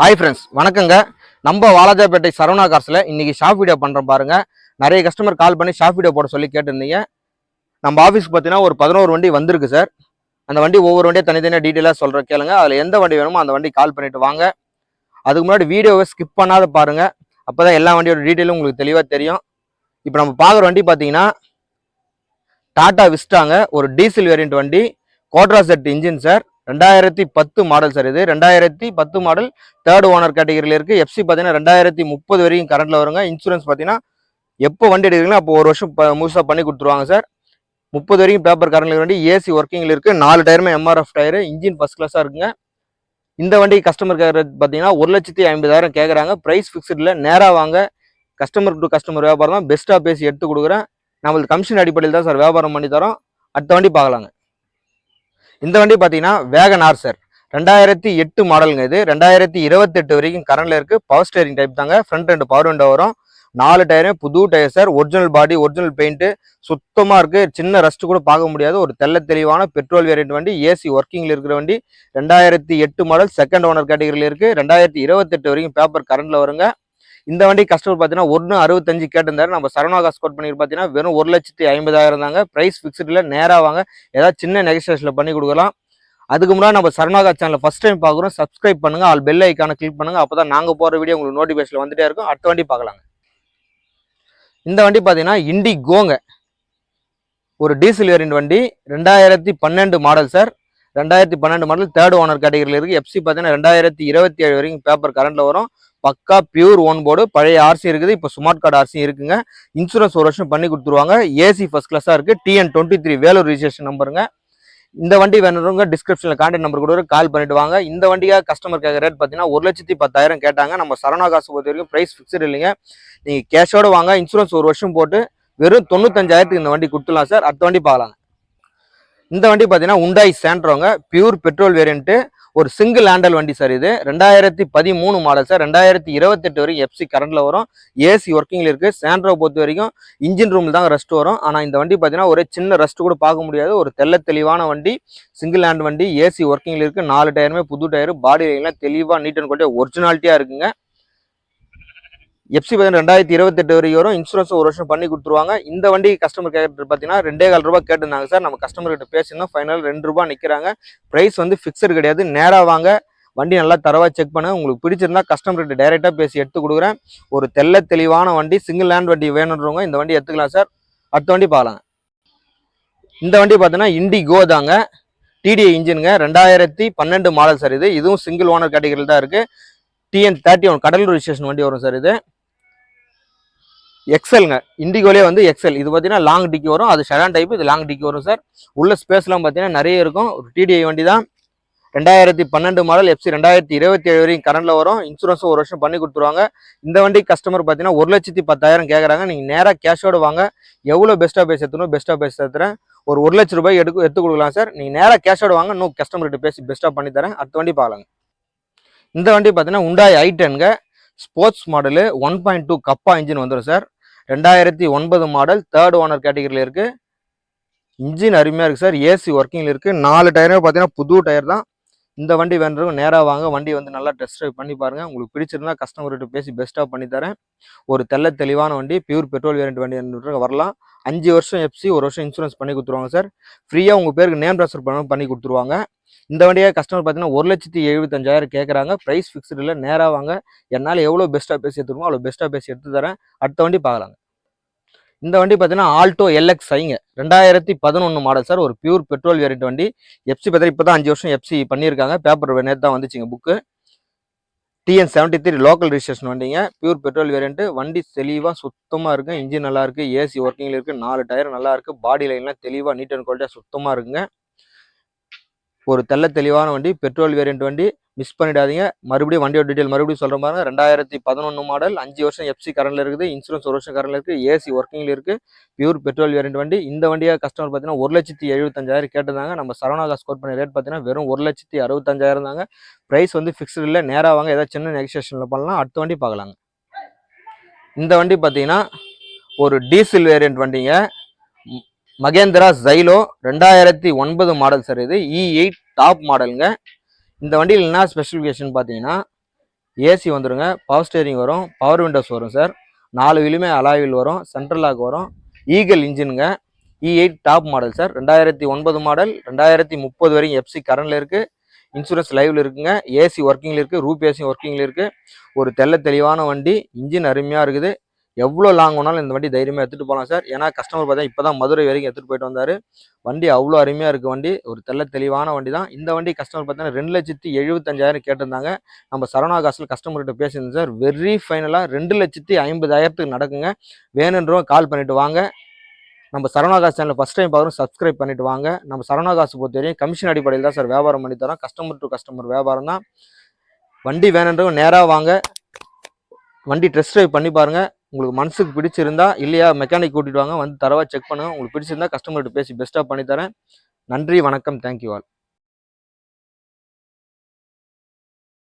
Hi friends வணக்கங்க. நம்ம வாலாஜாபேட்டை சரவணா காசில் இன்றைக்கி ஷாப் வீடியோ பண்ணுறோம் பாருங்க. நிறைய கஸ்டமர் கால் பண்ணி ஷாப் வீடியோ போட சொல்லி கேட்டிருந்தீங்க. நம்ம ஆஃபீஸ்க்கு பார்த்தீங்கன்னா ஒரு பதினோரு வண்டி வந்திருக்கு சார் அந்த வண்டி ஒவ்வொரு வண்டியும் தனித்தனியாக டீட்டெயிலாக சொல்கிற கேளுங்க. அதில் எந்த வண்டி வேணுமோ அந்த வண்டி கால் பண்ணிட்டு வாங்க. அதுக்கு முன்னாடி வீடியோவை ஸ்கிப் பண்ணாத பாருங்கள் அப்போ தான் எல்லா வண்டியோட டீட்டெயிலும் உங்களுக்கு தெளிவாக தெரியும். இப்போ நம்ம பார்க்குற வண்டி பார்த்தீங்கன்னா டாட்டா விஸ்டாங்க ஒரு டீசல் வேரியண்ட் வண்டி. கோட்ரா செட் இன்ஜின் சார் ரெண்டாயிரத்தி பத்து மாடல் சார் இது. ரெண்டாயிரத்தி பத்து மாடல் தேர்ட் ஓனர் கேட்டகரியில் இருக்கு. எஃப்சி பார்த்தீங்கன்னா ரெண்டாயிரத்தி முப்பது வரைக்கும் கரண்ட்ல வருங்க. இன்சூரன்ஸ் பார்த்தீங்கன்னா எப்போ வண்டி எடுக்கிறீங்களோ அப்போ ஒரு வருஷம் முழுசாக பண்ணி கொடுத்துருவாங்க சார் முப்பது வரைக்கும் பேப்பர் கரண்ட்ல வண்டி ஏசி ஒர்க்கிங்ல இருக்கு. நாலு டயருமே எம்ஆர்எஃப் டயரு இன்ஜின் ஃபர்ஸ்ட் கிளாஸாக இருக்குங்க. இந்த வண்டி கஸ்டமர் கேட்கறது பார்த்தீங்கன்னா ஒரு லட்சத்தி ஐம்பதாயிரம் கேட்குறாங்க ப்ரைஸ் ஃபிக்ஸ்டில் நேராக வாங்க. கஸ்டமர் டு கஸ்டமர் வியாபாரம் தான். பெஸ்ட்டாக பேசி எடுத்து கொடுக்குறேன். நம்மளுக்கு கமிஷன் அடிப்படையில் தான் சார் வியாபாரம் பண்ணி தரோம். அடுத்த வண்டி பார்க்கலாங்க. இந்த வண்டி பார்த்தீங்கன்னா வேகன் ஆர் சார் ரெண்டாயிரத்தி எட்டு மாடலுங்க இது. ரெண்டாயிரத்தி இருபத்தெட்டு வரைக்கும் கரண்டில் இருக்குது பவர் ஸ்டேரிங் டைப் தாங்க. ஃப்ரண்ட் ரெண்டு பவர் விண்டோ வரும். நாலு டயரும் புது tyre sir original body original paint சுத்தமாக இருக்குது சின்ன ரஸ்ட் கூட பார்க்க முடியாது. ஒரு தெள்ள தெளிவான பெட்ரோல் வேரியன்ட் வண்டி. ஏசி ஒர்க்கிங்கில் இருக்கிற வண்டி. ரெண்டாயிரத்தி எட்டு மாடல் செகண்ட் ஓனர் கேட்டகரியில் இருக்குது ரெண்டாயிரத்தி இருபத்தெட்டு வரைக்கும் பேப்பர் கரண்டில் வருங்க. இந்த வண்டி கஸ்டமர் பார்த்தீங்கன்னா ஒன்று அறுபத்தஞ்சு கேட்டிருந்தாரு. நம்ம சரவணா ஸ்கோர் கோட் பண்ணி பார்த்தீங்கன்னா வெறும் ஒரு லட்சத்தி ஐம்பதாயிரம் தாங்க. ப்ரைஸ் ஃபிக்ஸ்டில் நேராக வாங்க. ஏதாவது சின்ன நெகோசியேஷனில் பண்ணி கொடுக்கலாம். அதுக்கு முன்னாடி நம்ம சரணாகா சேனலில் ஃபஸ்ட் டைம் பார்க்குறோம். சப்ஸ்கிரைப் பண்ணுங்க. ஆல் பெல் ஐக்கான கிளிக் பண்ணுங்க. அப்போ தான் நாங்கள் போகிற வீடியோ உங்களுக்கு நோட்டிஃபிகேஷன் வந்துட்டே இருக்கும். அடுத்த வண்டி பார்க்கலாங்க. இந்த வண்டி பார்த்தீங்கன்னா இண்டி கோங்க ஒரு டீசல் வேரியன்ட் வண்டி. ரெண்டாயிரத்தி பன்னெண்டு மாடல் சார் ரெண்டாயிரத்தி பன்னெண்டு மாடல் தேர்ட் ஓனர் கேட்டகரியில் இருக்குது எஃப்சி பார்த்தீங்கன்னா ரெண்டாயிரத்தி இருபத்தி ஏழு வரைக்கும் பேப்பர் கரண்டில் வரும். பக்கா பியூர் ஓன் போர்டு பழைய ஆர்சி இருக்குது. இப்போ ஸ்மார்ட் கார்டு ஆர்சி இருக்குங்க. இன்சூரன்ஸ் ஒரு வருஷம் பண்ணி கொடுத்துருவாங்க. ஏசி ஃபர்ஸ்ட் கிளாஸாக இருக்குது TN twenty three Vellore registration நம்பருங்க இந்த வண்டி வேணுறவங்க டிஸ்கிரிப்ஷனில் கான்டாக்ட் நம்பர் கூட கால் பண்ணிட்டு வாங்க. இந்த வண்டியாக கஸ்டமர் ரேட் பார்த்தீங்கன்னா ஒரு லட்சத்தி பத்தாயிரம் கேட்டாங்க. நம்ம சரணா காசு பொறுத்த வரைக்கும் ப்ரைஸ் ஃபிக்ஸ்டு இல்லைங்க. நீங்கள் கேஷோடு வாங்க. இன்சூரன்ஸ் ஒரு வருஷம் போட்டு வெறும் தொண்ணூத்தஞ்சாயிரத்துக்கு இந்த வண்டி கொடுத்துலாம் சார் அடுத்த வண்டி பார்க்கலாங்க. இந்த வண்டி பார்த்தீங்கன்னா உண்டாய் சேண்ட்ரோங்க பியூர் பெட்ரோல் வேரியன்ட்டு ஒரு சிங்கிள் ஹேண்டல் வண்டி சார் இது. ரெண்டாயிரத்தி பதிமூணு மாடல் சார் ரெண்டாயிரத்தி இருபத்தெட்டு வரைக்கும் எஃப்சி கரண்ட்ல வரும். ஏசி ஒர்க்கிங்ல இருக்கு. சாண்ட்ரோ பொறுத்த வரைக்கும் இன்ஜின் ரூமில் தான் ரெஸ்ட் வரும். ஆனால் இந்த வண்டி பார்த்தீங்கன்னா ஒரே சின்ன ரெஸ்ட் கூட பார்க்க முடியாது. ஒரு தெள்ள தெளிவான வண்டி. சிங்கிள் ஹேண்ட் வண்டி. ஏசி ஒர்க்கிங்ல இருக்கு. நாலு டயருமே புது டயர் பாடி லைன்லாம் தெளிவாக நீட் அண்ட் குவாலிட்டியாக ஒரிஜினாலிட்டியாக இருக்குங்க. எஃப்சி பார்த்தீங்கன்னா ரெண்டாயிரத்தி இருபத்தெட்டு வரைக்கும் வரும் இன்சூரன்ஸ் ஒரு வருஷம் பண்ணி கொடுத்துருவாங்க. இந்த வண்டி கஸ்டமர் கேட்டு பார்த்தீங்கன்னா ரெண்டே கால் ரூபா கேட்டிருந்தாங்க சார். நம்ம கஸ்டமர் கிட்ட பேசினோம் ஃபைனல் ரெண்டு ரூபாய் நிற்கிறாங்க ப்ரைஸ் வந்து ஃபிக்ஸட் கிடையாது. நேராக வாங்க. வண்டி நல்லா தரவாக செக் பண்ணுங்க உங்களுக்கு பிடிச்சிருந்தா கஸ்டமர் கிட்ட டைரெக்டாக பேசி எடுத்து கொடுக்குறேன். ஒரு தெல்ல தெளிவான வண்டி சிங்கிள் ஹேண்ட் வண்டி வேணுன்றவங்க இந்த வண்டி எடுத்துக்கலாம் சார். அடுத்த வண்டி பார்க்கலாம். இந்த வண்டி பார்த்தீங்கன்னா இண்டிகோ தாங்க. டிடிஐ இன்ஜினுங்க. ரெண்டாயிரத்தி பன்னெண்டு மாடல் சார் இது. இதுவும் சிங்கிள் ஓனர் கேட்டகரியில் தான் இருக்குது TN thirty one Cuddalore registration வண்டி வரும் சார் இது. எக்ஸல்ங்க இண்டிகோலே வந்து எக்ஸல் இது பார்த்தீங்கன்னா லாங் டிக்கி வரும். அது ஷெடான் டைப் இது லாங் டிக்கி வரும் சார் உள்ள ஸ்பேஸ்லாம் பார்த்தீங்கன்னா நிறைய இருக்கும். ஒரு டிடிஐ வண்டி தான் ரெண்டாயிரத்தி பன்னெண்டு மாடல் எஃப்சி ரெண்டாயிரத்தி இருபத்தி ஏழு வரையும் கரண்டில் வரும். இன்சூரன்ஸும் ஒரு வருஷம் பண்ணி கொடுத்துருவாங்க. இந்த வண்டி கஸ்டமர் பார்த்தீங்கன்னா ஒரு லட்சத்தி பத்தாயிரம் கேட்குறாங்க நீங்கள் நேராக கேஷோடு வாங்க. எவ்வளோ பெஸ்ட்டாக பேசி எத்தணும் பெஸ்ட்டாக பேசி தரேன் ஒரு ஒரு லட்ச ரூபாய் எடுக்க எடுத்து கொடுக்கலாம் சார் நீங்கள் நேராக கேஷோடு வாங்க. இன்னும் கஸ்டமர்கிட்ட பேசி பெஸ்ட்டாக பண்ணி தரேன். அடுத்த வண்டி பார்க்கலாங்க. இந்த வண்டி பார்த்தீங்கன்னா Hyundai I டென்ங்க sports model one point two Kappa engine வந்துடும் சார் ரெண்டாயிரத்தி ஒன்பது மாடல் தேர்ட் ஓனர் கேட்டகரியில் இருக்குது இன்ஜின் அருமையாக இருக்குது சார் ஏசி ஒர்க்கிங்கில் இருக்குது நாலு டயருமே பார்த்தீங்கன்னா புது டயர் தான். இந்த வண்டி வேணுறவங்க நேராக வாங்க. வண்டி வந்து நல்லா டெஸ்ட் ட்ரைவ் பண்ணி பாருங்கள் உங்களுக்கு பிடிச்சிருந்தா கஸ்டமர்கிட்ட பேசி பெஸ்ட்டாக பண்ணி தரேன். ஒரு தெள்ள தெளிவான வண்டி பியூர் பெட்ரோல் வேரியன்ட் வண்டி வரலாம். அஞ்சு வருஷம் எஃப்சி ஒரு வருஷம் இன்சூரன்ஸ் பண்ணி கொடுத்துருவாங்க சார் ஃப்ரீயாக உங்கள் பேருக்கு நேம் ட்ரான்ஸ்ஃபர் பண்ண பண்ணி கொடுத்துருவாங்க. இந்த வண்டியை கஸ்டமர் பார்த்தீங்கன்னா ஒரு லட்சத்தி எழுபத்தஞ்சாயிரம் கேட்குறாங்க ப்ரைஸ் ஃபிக்ஸ்டு இல்லை நேராக வாங்க. என்னால் எவ்வளோ பெஸ்ட்டாக பேசி எடுத்துருமோ அவ்வளோ பெஸ்ட்டாக பேசி எடுத்து தரேன். அடுத்த வண்டி பார்க்கலாங்க. இந்த வண்டி பார்த்தீங்கன்னா ஆல்டோ எல்எக்ஸ் ஐங்க. ரெண்டாயிரத்தி பதினொன்று மாடல் சார் ஒரு பியூர் பெட்ரோல் வேரியன்ட் வண்டி. எஃப்சி பார்த்தீங்கன்னா இப்போ தான் அஞ்சு வருஷம் எஃப்சி பண்ணியிருக்காங்க. பேப்பர் நேற்று தான் வந்துச்சுங்க book TN seventy three local registration வண்டிங்க. பியூர் பெட்ரோல் வேரியன்ட்டு வண்டி தெளிவாக சுத்தமாக இருக்கு. இன்ஜின் நல்லாயிருக்கு ஏசி ஒர்க்கிங்கில் இருக்கு. நாலு டயர் நல்லாயிருக்கு பாடி லைன்லாம் தெளிவாக நீட் அண்ட் குவாலிட்டியாக சுத்தமாக இருக்குங்க. ஒரு தெல்ல தெளிவான வண்டி பெட்ரோல் வேரியன்ட் வண்டி மிஸ் பண்ணிடாதீங்க. மறுபடியும் வண்டியோட டீட்டெயில் மறுபடியும் சொல்கிற மாதிரி ரெண்டாயிரத்தி பதினொன்று மாடல் அஞ்சு வருஷம் எஃப்சி கரண்டில் இருக்குது இன்சூரன்ஸ் ஒரு வருஷம் கரண்டில் இருக்குது ஏசி ஒர்க்கிங்ல இருக்குது. பியூர் பெட்ரோல் வேரியன்ட் வண்டி. இந்த வண்டியாக கஸ்டமர் பார்த்தீங்கன்னா ஒரு லட்சத்தி எழுபத்தஞ்சாயிரம் கேட்டிருந்தாங்க. நம்ம சரவணாகா ஸ்கோர் பண்ண ரேட் பார்த்தீங்கன்னா வெறும் ஒரு லட்சத்தி அறுபத்தஞ்சாயிரம் தாங்க. ப்ரைஸ் வந்து ஃபிக்ஸ்டு இல்லை. நேராக வாங்க. ஏதாவது சின்ன நெகோசியேஷனில் பண்ணலாம். அடுத்த வண்டி பார்க்கலாங்க. இந்த வண்டி பார்த்தீங்கன்னா ஒரு டீசல் வேரியன்ட் வண்டிங்க. மகேந்திரா ஜைலோ ரெண்டாயிரத்தி ஒன்பது மாடல் சார் இது. இ எயிட் டாப் மாடலுங்க இந்த வண்டியில் என்ன ஸ்பெசிஃபிகேஷன் பார்த்தீங்கன்னா ஏசி வந்துடுங்க பவர் ஸ்டேரிங் வரும். பவர் விண்டோஸ் வரும் சார் நாலு வீலுமே அலாயில் வரும். சென்ட்ரல் லாக் வரும். Eagle இன்ஜினுங்க E eight top model sir ரெண்டாயிரத்தி ஒன்பது மாடல் ரெண்டாயிரத்தி முப்பது வரைக்கும் எஃப்சி கரண்டில் இருக்குது இன்சூரன்ஸ் லைவில் இருக்குங்க. ஏசி ஒர்க்கிங்கில் இருக்குது ரூப் ஏசி ஒர்க்கிங்கில் இருக்குது ஒரு தெள்ள தெளிவான வண்டி. இன்ஜின் அருமையாக இருக்குது. எவ்வளோ லாங் வேணாலும் இந்த வண்டி தைரியமாக எடுத்துகிட்டு போகலாம் சார். ஏன்னா கஸ்டமர் பார்த்தா இப்போ தான் மதுரை வரைக்கும் எடுத்துகிட்டு போயிட்டு வந்தார். வண்டி அவ்வளோ அருமையாக இருக்குது வண்டி. ஒரு தெல்ல தெளிவான வண்டி தான் இந்த வண்டி கஸ்டமர் பார்த்தீங்கன்னா ரெண்டு லட்சத்தி எழுபத்தஞ்சாயிரம் கேட்டிருந்தாங்க. நம்ம சரவணா காசில் கஸ்டமர்கிட்ட பேசியிருந்தோம் சார். வெரி ஃபைனலாக ரெண்டு லட்சத்தி ஐம்பதாயிரத்துக்கு நடக்குங்க. வேணுன்றவங்க கால் பண்ணிவிட்டு வாங்க. நம்ம சரவணா சேனல் ஃபஸ்ட் டைம் பார்க்குறோம். சப்ஸ்கிரைப் பண்ணிட்டு வாங்க. நம்ம சரவணா பொறுத்தவரையும் பொறுத்த வரையும் கமிஷன் அடிப்படையில் தான் சார் வியாபாரம் பண்ணி தரோம். கஸ்டமர் டு கஸ்டமர் வியாபாரம் தான். வண்டி வேணுன்றவங்க நேராக வாங்க. வண்டி டெஸ்ட் ட்ரைவ் பண்ணி பாருங்கள் உங்களுக்கு மனசுக்கு பிடிச்சிருந்தா இல்லையா மெக்கானிக் கூட்டிட்டு வாங்க வந்து தரவா செக் பண்ணுங்க. உங்களுக்கு பிடிச்சிருந்தா கஸ்டமர்கிட்ட பேசி பெஸ்ட்டாக பண்ணி தரேன் நன்றி வணக்கம். Thank you all